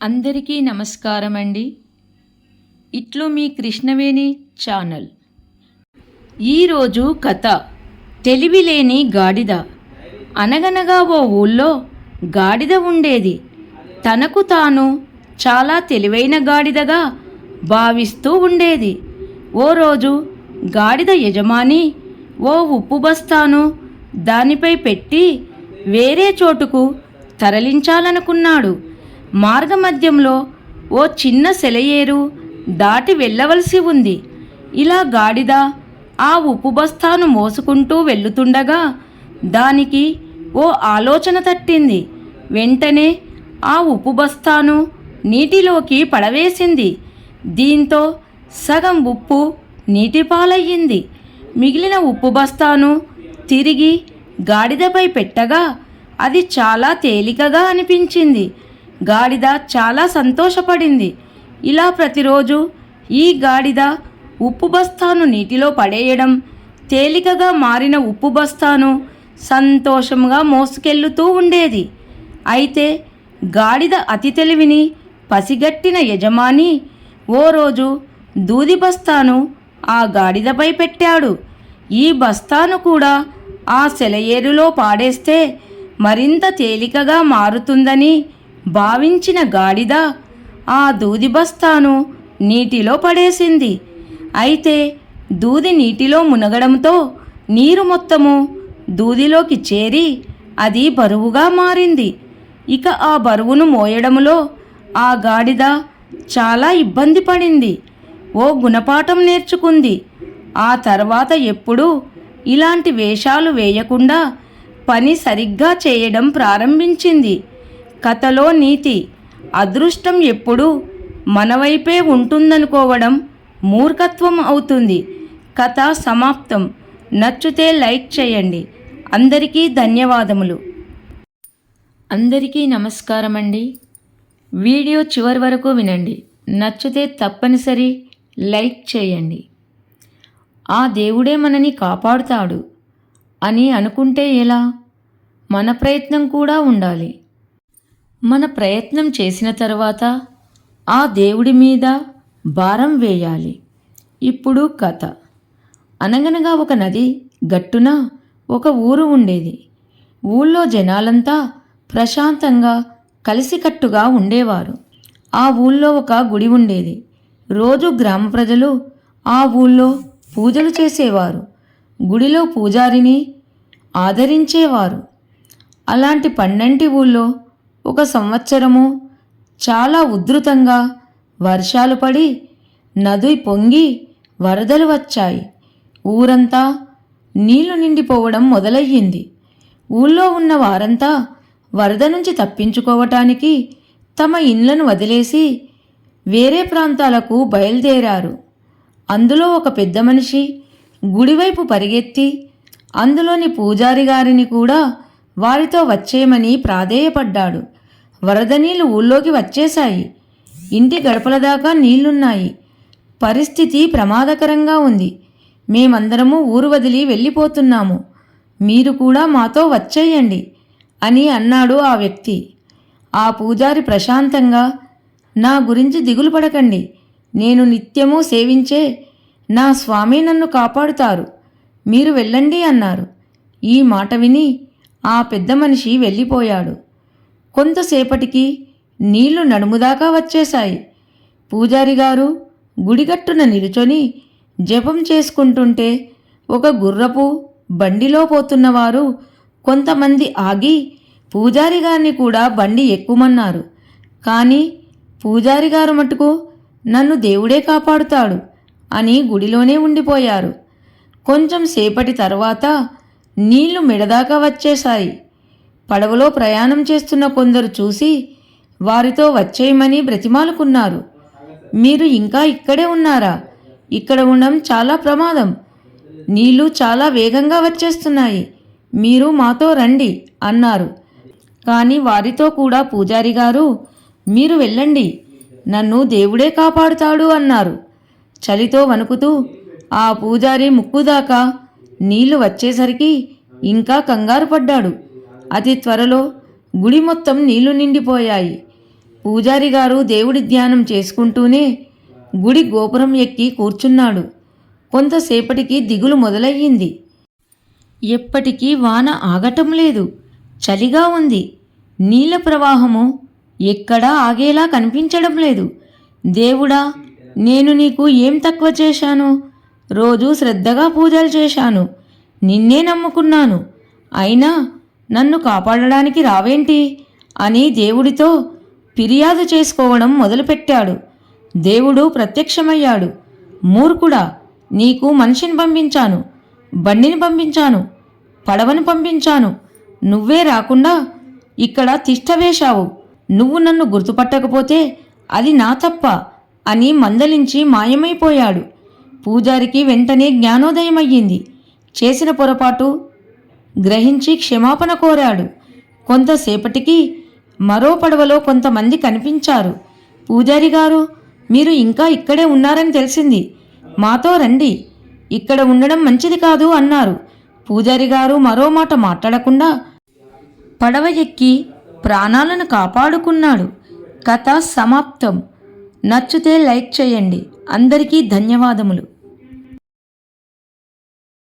అందరికీ నమస్కారం అండి ఇట్లు మీ కృష్ణవేణి ఛానల్. ఈరోజు కథ తెలివిలేని గాడిద. అనగనగా ఓ ఊళ్ళో గాడిద ఉండేది. తనకు తాను చాలా తెలివైన గాడిదగా భావిస్తూ ఉండేది. ఓ రోజు గాడిద యజమాని ఓ ఉప్పు బస్తాను దానిపై పెట్టి వేరే చోటుకు తరలించాలనుకున్నాడు. మార్గమధ్యంలో ఓ చిన్న సెలయేరు దాటి వెళ్ళవలసి ఉంది. ఇలా గాడిద ఆ ఉప్పు బస్తాను మోసుకుంటూ వెళ్తుండగా దానికి ఓ ఆలోచన తట్టింది. వెంటనే ఆ ఉప్పు బస్తాను నీటిలోకి పడవేసింది. దీంతో సగం ఉప్పు నీటిపాలయ్యింది. మిగిలిన ఉప్పు బస్తాను తిరిగి గాడిదపై పెట్టగా అది చాలా తేలికగా అనిపించింది. గాడిద చాలా సంతోషపడింది. ఇలా ప్రతిరోజు ఈ గాడిద ఉప్పు బస్తాను నీటిలో పడేయడం తేలికగా మారిన ఉప్పు బస్తాను సంతోషంగా మోసుకెళ్ళుతూ ఉండేది. అయితే గాడిద అతి తెలివిని పసిగట్టిన యజమాని ఓ రోజు దూది బస్తాను ఆ గాడిదపై పెట్టాడు. ఈ బస్తాను కూడా ఆ సెలయేరులో పాడేస్తే మరింత తేలికగా మారుతుందని భావించిన గాడిద ఆ దూది బస్తాను నీటిలో పడేసింది. అయితే దూది నీటిలో మునగడంతో నీరు మొత్తము దూదిలోకి చేరి అది బరువుగా మారింది. ఇక ఆ బరువును మోయడంలో ఆ గాడిద చాలా ఇబ్బంది పడింది. ఓ గుణపాఠం నేర్చుకుంది. ఆ తర్వాత ఎప్పుడూ ఇలాంటి వేషాలు వేయకుండా పని సరిగ్గా చేయడం ప్రారంభించింది. కథలో నీతి. అదృష్టం ఎప్పుడూ మనవైపే ఉంటుందనుకోవడం మూర్ఖత్వం అవుతుంది. కథ సమాప్తం. నచ్చితే లైక్ చేయండి. అందరికీ ధన్యవాదములు. అందరికీ నమస్కారం అండి. వీడియో చివరి వరకు వినండి. నచ్చితే తప్పనిసరి లైక్ చేయండి. ఆ దేవుడే మనని కాపాడుతాడు అని అనుకుంటే ఎలా? మన ప్రయత్నం కూడా ఉండాలి. మన ప్రయత్నం చేసిన తర్వాత ఆ దేవుడి మీద భారం వేయాలి. ఇప్పుడు కథ. అనగనగా ఒక నది గట్టున ఒక ఊరు ఉండేది. ఊళ్ళో జనాలంతా ప్రశాంతంగా కలిసికట్టుగా ఉండేవారు. ఆ ఊళ్ళో ఒక గుడి ఉండేది. రోజు గ్రామ ప్రజలు ఆ ఊళ్ళో పూజలు చేసేవారు. గుడిలో పూజారిని ఆదరించేవారు. అలాంటి పన్నెంటి ఊళ్ళో ఒక సంవత్సరము. చాలా ఉధృతంగా వర్షాలు పడి నది పొంగి వరదలు వచ్చాయి. ఊరంతా నీళ్ళు నిండిపోవడం మొదలయ్యింది. ఊళ్ళో ఉన్న వారంతా వరద నుంచి తప్పించుకోవటానికి తమ ఇండ్లను వదిలేసి వేరే ప్రాంతాలకు బయలుదేరారు. అందులో ఒక పెద్ద మనిషి గుడివైపు పరిగెత్తి అందులోని పూజారి గారిని కూడా వారితో వచ్చేయమని ప్రాధేయపడ్డాడు. వరద నీళ్ళు ఊళ్ళోకి వచ్చేశాయి. ఇంటి గడపల దాకా నీళ్ళున్నాయి. పరిస్థితి ప్రమాదకరంగా ఉంది. మేమందరము ఊరు వదిలి వెళ్ళిపోతున్నాము. మీరు కూడా మాతో వచ్చేయండి అని అన్నాడు ఆ వ్యక్తి. ఆ పూజారి ప్రశాంతంగా నా గురించి దిగులు పడకండి. నేను నిత్యము సేవించే నా స్వామి నన్ను కాపాడుతారు. మీరు వెళ్ళండి అన్నారు. ఈ మాట విని ఆ పెద్ద మనిషి వెళ్ళిపోయాడు. కొంతసేపటికి నీళ్ళు నడుముదాకా వచ్చేశాయి. పూజారి గారు గుడిగట్టున నిలుచొని జపం చేసుకుంటుంటే ఒక గుర్రపు బండిలో పోతున్నవారు కొంతమంది ఆగి పూజారి గారిని కూడా బండి ఎక్కుమన్నారు. కానీ పూజారి గారు మటుకు నన్ను దేవుడే కాపాడుతాడు అని గుడిలోనే ఉండిపోయారు. కొంచెం సేపటి తర్వాత నీళ్ళు మెడదాకా వచ్చేశాయి. పడవలో ప్రయాణం చేస్తున్న కొందరు చూసి వారితో వచ్చేయమని బ్రతిమాలుకున్నారు. మీరు ఇంకా ఇక్కడే ఉన్నారా? ఇక్కడ ఉండడం చాలా ప్రమాదం. నీళ్ళు చాలా వేగంగా వచ్చేస్తున్నాయి. మీరు మాతో రండి అన్నారు. కానీ వారితో కూడా పూజారి గారు మీరు వెళ్ళండి. నన్ను దేవుడే కాపాడుతాడు అన్నారు. చలితో వణుకుతూ ఆ పూజారి ముక్కుదాకా నీళ్ళు వచ్చేసరికి ఇంకా కంగారు పడ్డాడు. అతి త్వరలో గుడి మొత్తం నీళ్ళు నిండిపోయాయి. పూజారి గారు దేవుడి ధ్యానం చేసుకుంటూనే గుడి గోపురం ఎక్కి కూర్చున్నాడు. కొంతసేపటికి దిగులు మొదలయ్యింది. ఎప్పటికీ వాన ఆగటం లేదు. చలిగా ఉంది. నీళ్ళ ప్రవాహము ఎక్కడా ఆగేలా కనిపించడం లేదు. దేవుడా నేను నీకు ఏం తక్కువ చేశాను? రోజు శ్రద్ధగా పూజలు చేశాను. నిన్నే నమ్ముకున్నాను. అయినా నన్ను కాపాడడానికి రావేంటి? అని దేవుడితో ఫిర్యాదు చేసుకోవడం మొదలుపెట్టాడు. దేవుడు ప్రత్యక్షమయ్యాడు. మూర్ఖుడా నీకు మనిషిని పంపించాను బండిని పంపించాను పడవని పంపించాను. నువ్వే రాకుండా ఇక్కడ తిష్టవేశావు నువ్వు నన్ను గుర్తుపట్టకపోతే అది నా తప్ప అని మందలించి మాయమైపోయాడు. పూజారికి వెంటనే జ్ఞానోదయమయ్యింది. చేసిన పొరపాటు గ్రహించి క్షమాపణ కోరాడు. కొంతసేపటికి మరో పడవలో కొంతమంది కనిపించారు. పూజారి గారు మీరు ఇంకా ఇక్కడే ఉన్నారని తెలిసింది. మాతో రండి. ఇక్కడ ఉండడం మంచిది కాదు అన్నారు. పూజారి గారు మరో మాట మాట్లాడకుండా పడవ ఎక్కి ప్రాణాలను కాపాడుకున్నాడు. కథ సమాప్తం. నచ్చితే లైక్ చేయండి. అందరికీ ధన్యవాదములు.